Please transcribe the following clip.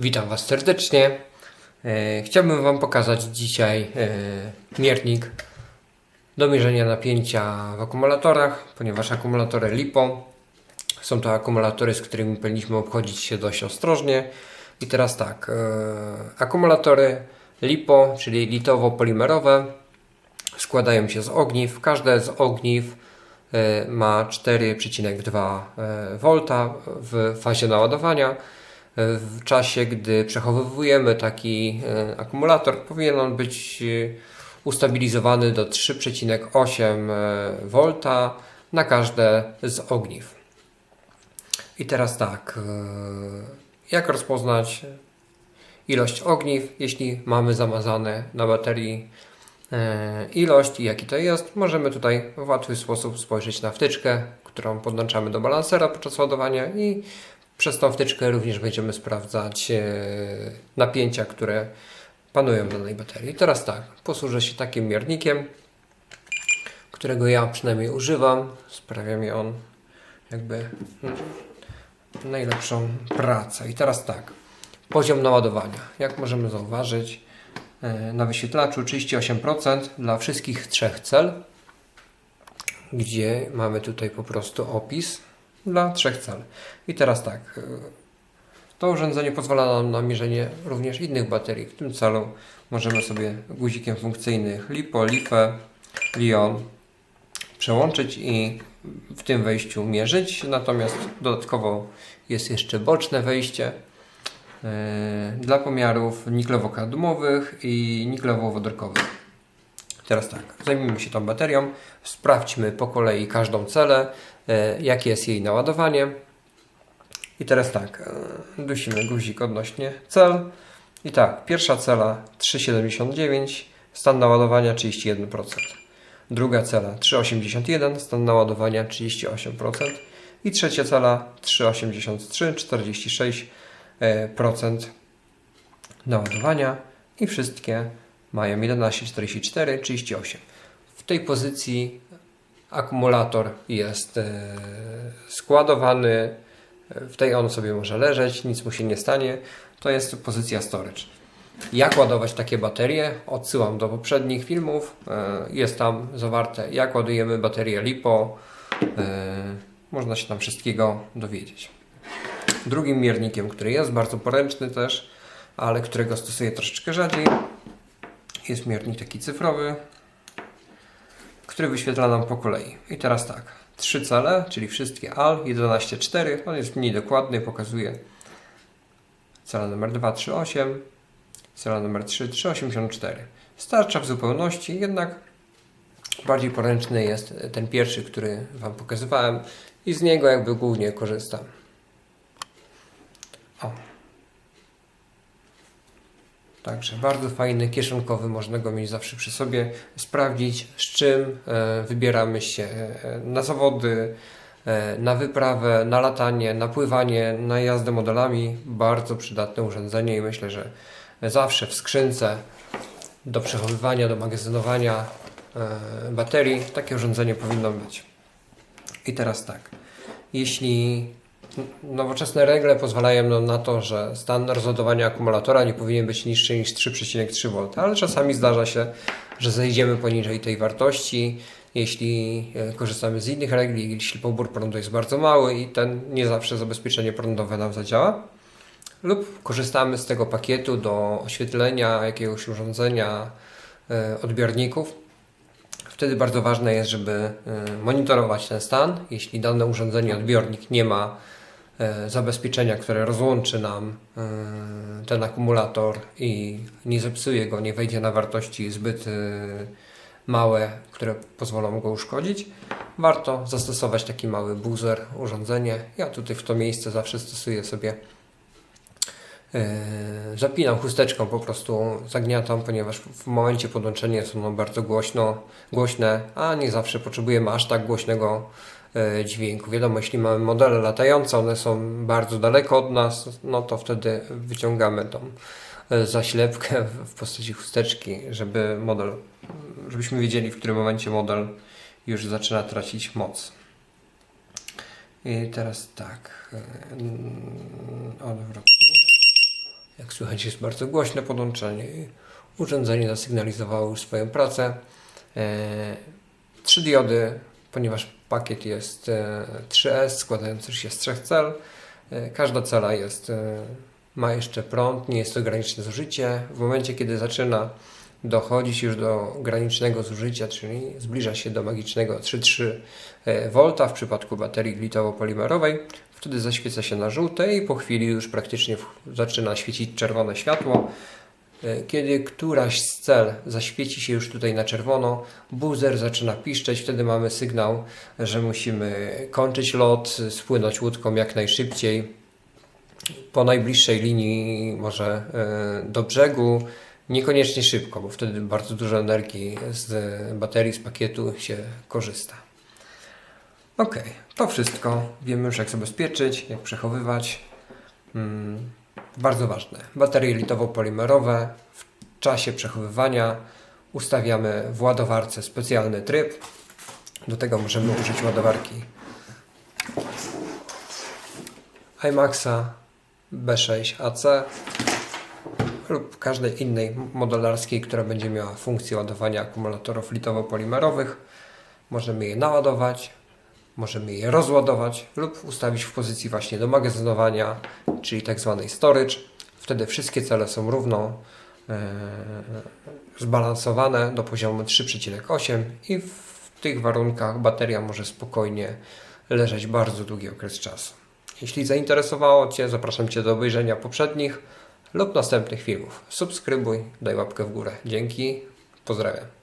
Witam Was serdecznie. E, Chciałbym Wam pokazać dzisiaj e, miernik do mierzenia napięcia w akumulatorach, ponieważ akumulatory LiPo są to akumulatory, z którymi powinniśmy obchodzić się dość ostrożnie. I teraz tak, e, akumulatory LiPo, czyli litowo-polimerowe, składają się z ogniw. Każde z ogniw ma 4,2 V w fazie naładowania. E, W czasie, gdy przechowujemy taki e, akumulator, powinien on być e, ustabilizowany do 3,8 V na każde z ogniw. I teraz tak, jak rozpoznać ilość ogniw, jeśli mamy zamazane na baterii ilość i jaki to jest, możemy tutaj w łatwy sposób spojrzeć na wtyczkę, którą podłączamy do balansera podczas ładowania i przez tą wtyczkę również będziemy sprawdzać e, napięcia, które panują w danej baterii. Teraz tak, posłużę się takim miernikiem, którego ja przynajmniej używam. Sprawia mi on jakby mm, najlepszą pracę. I teraz tak, poziom naładowania. Jak możemy zauważyć, e, na wyświetlaczu 38% dla wszystkich trzech cel, gdzie mamy tutaj po prostu opis dla trzech cel. I teraz tak, e, to urządzenie pozwala nam na mierzenie również innych baterii. W tym celu możemy sobie guzikiem funkcyjnych LiPo, LiFe, Lion przełączyć i w tym wejściu mierzyć. Natomiast dodatkowo jest jeszcze boczne wejście yy, dla pomiarów niklowo-kadmowych i niklowo-wodorkowych. Teraz tak, zajmijmy się tą baterią, sprawdźmy po kolei każdą celę, yy, jakie jest jej naładowanie. I teraz tak, yy, dusimy guzik odnośnie cel. I tak, pierwsza cela 3,79, stan naładowania 31%. Druga cela 3,81, stan naładowania 38%. I trzecia cela 3,83, 46% naładowania. I wszystkie mają 11,44, 38. W tej pozycji akumulator jest e, składowany. W tej on sobie może leżeć, nic mu się nie stanie. To jest pozycja storage. Jak ładować takie baterie? Odsyłam do poprzednich filmów. E, Jest tam zawarte, jak ładujemy baterię LiPo. E, Można się tam wszystkiego dowiedzieć. Drugim miernikiem, który jest bardzo poręczny też, ale którego stosuję troszeczkę rzadziej, jest miernik taki cyfrowy, który wyświetla nam po kolei. I teraz tak, trzy cele, czyli wszystkie AL, 11.4, on jest mniej dokładny, pokazuje cela numer 2, 3, 8, cela numer 3, 3,84. Starcza w zupełności, jednak bardziej poręczny jest ten pierwszy, który Wam pokazywałem i z niego jakby głównie korzystam. O. Także bardzo fajny, kieszonkowy, można go mieć zawsze przy sobie, sprawdzić z czym e, wybieramy się e, na zawody, e, na wyprawę, na latanie, na pływanie, na jazdę modelami. Bardzo przydatne urządzenie i myślę, że zawsze w skrzynce do przechowywania, do magazynowania e, baterii takie urządzenie powinno być. I teraz tak, jeśli nowoczesne regle pozwalają nam na to, że stan rozładowania akumulatora nie powinien być niższy niż 3,3 V, ale czasami zdarza się, że zejdziemy poniżej tej wartości, jeśli e, korzystamy z innych regli, jeśli pobór prądu jest bardzo mały i ten nie zawsze zabezpieczenie prądowe nam zadziała lub korzystamy z tego pakietu do oświetlenia jakiegoś urządzenia, e, odbiorników. Wtedy bardzo ważne jest, żeby e, monitorować ten stan. Jeśli dane urządzenie, odbiornik nie ma e, zabezpieczenia, które rozłączy nam e, ten akumulator i nie zepsuje go, nie wejdzie na wartości zbyt małe, które pozwolą go uszkodzić, warto zastosować taki mały buzzer, urządzenie. Ja tutaj w to miejsce zawsze stosuję sobie Zapinam chusteczką, po prostu zagniatam, ponieważ w momencie podłączenia jest ono bardzo głośno, głośne, a nie zawsze potrzebujemy aż tak głośnego e, dźwięku. Wiadomo, jeśli mamy modele latające, one są bardzo daleko od nas, no to wtedy wyciągamy tą e, zaślepkę w postaci chusteczki, żeby model, żebyśmy wiedzieli, w którym momencie model już zaczyna tracić moc. I teraz tak, odwrotnie Jak słychać jest bardzo głośne podłączenie. Urządzenie zasygnalizowało już swoją pracę. E, Trzy diody, ponieważ pakiet jest e, 3S składający się z trzech cel. E, Każda cela jest, e, ma jeszcze prąd, nie jest to graniczne zużycie. W momencie, kiedy zaczyna dochodzić już do granicznego zużycia, czyli zbliża się do magicznego 3,3 V w przypadku baterii litowo-polimerowej, wtedy zaświeca się na żółte i po chwili już praktycznie zaczyna świecić czerwone światło. E, Kiedy któraś z cel zaświeci się już tutaj na czerwono, buzzer zaczyna piszczeć, wtedy mamy sygnał, że musimy kończyć lot, spłynąć łódką jak najszybciej. Po najbliższej linii, może e, do brzegu, niekoniecznie szybko, bo wtedy bardzo dużo energii z baterii, z pakietu się korzysta. Ok, to wszystko. Wiemy już jak zabezpieczyć, jak przechowywać. Mm, bardzo ważne. Baterie litowo-polimerowe w czasie przechowywania ustawiamy w ładowarce specjalny tryb. Do tego możemy użyć ładowarki iMaxa B6 AC lub każdej innej modelarskiej, która będzie miała funkcję ładowania akumulatorów litowo-polimerowych. Możemy je naładować, możemy je rozładować lub ustawić w pozycji właśnie do magazynowania, czyli tak zwanej storage. Wtedy wszystkie cele są równo e, zbalansowane do poziomu 3,8 i w tych warunkach bateria może spokojnie leżeć bardzo długi okres czasu. Jeśli zainteresowało Cię, zapraszam Cię do obejrzenia poprzednich lub następnych filmów. Subskrybuj, daj łapkę w górę. Dzięki, pozdrawiam.